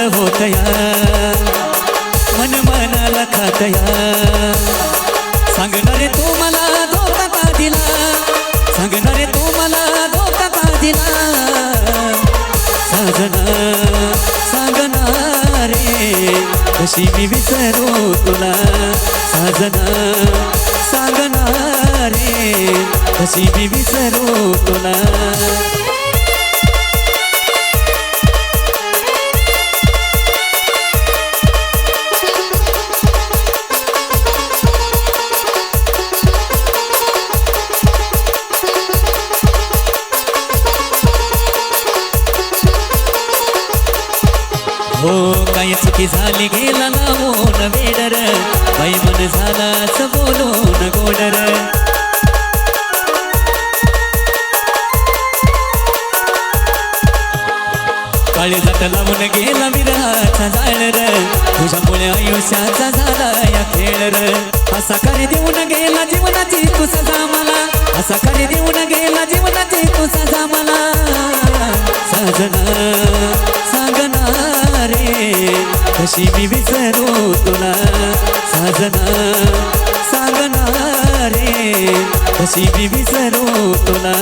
होतया. मन मनाला खातया. सांगणारे तू मला धोका का दिला? सांगणारे तू मला धोका का दिला? साजना सांगणार रे कशी मी विसरू तुला? साजना सांगणार रे कशी मी विसरू तुला? हो काही चुकी झाली गेला लावून वेडर? बाई मन झाला असं बोलून गोडर. काळे जात लावून गेला विरहाचा जाणार र तुझ्यामुळे आयुष्याचा झाला या खेळर. र असा खरी देऊन गेला जीवनाची तू सजा मला. असा खरी देऊन गेला जीवनाची तू सजा मला. कशी मी विसरू तुला? साजना सांगणार. रे कशी मी विसरू तुला?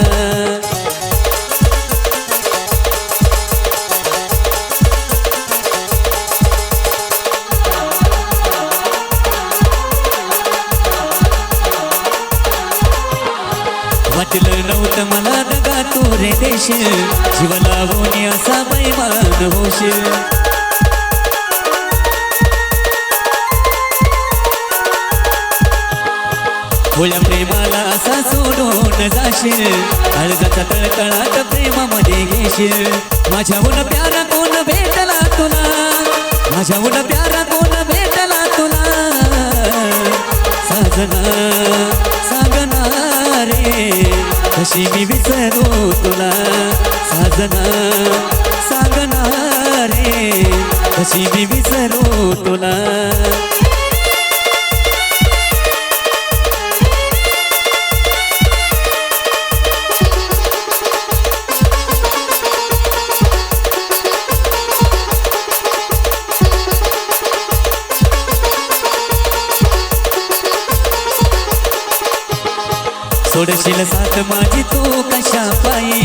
वाटलं नव्हतं मला दगा तू रे देश जीवला होणे असा बैमान होशील. सोडून जाशील. अर्जाचा तळतळाट प्रेमामध्ये घेशील माझ्याहून प्यारा कोण भेटला तुला? माझ्याहून प्यारा कोण भेटला तुला? साजना सांगणार रे कशी मी विसरू तुला? साजना सांगणार रे कशी मी विसरू तुला? सोडशील साथ माझी तू कशा पायी?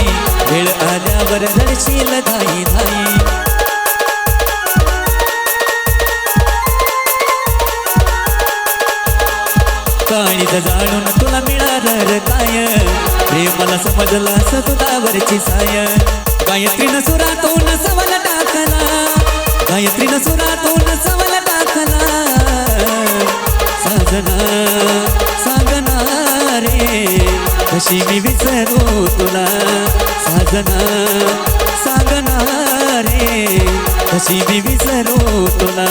वेळ आल्यावर धडशील धाई धाई काळीज जाणून तुला मिळालं काय? रे मला समजला असं साय. गायत्रीनं सुरातून सवल टाकला. गायत्रीनं सुरातून कशी मी विसरू तुला साजना सांगणार रे. कशी मी विसरू तुला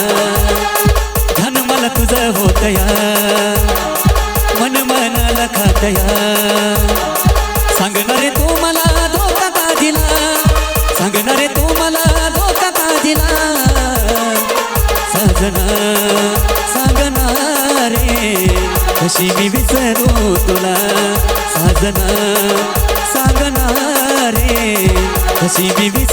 धन मला तुझं होतया मन मनाला खातया सांगणारे तू मला धोका का दिला? सांगणारे तू मला धोका का दिला? साजना सांगणारे कशी मी विसरू तुला. साजना रे कशी बिबी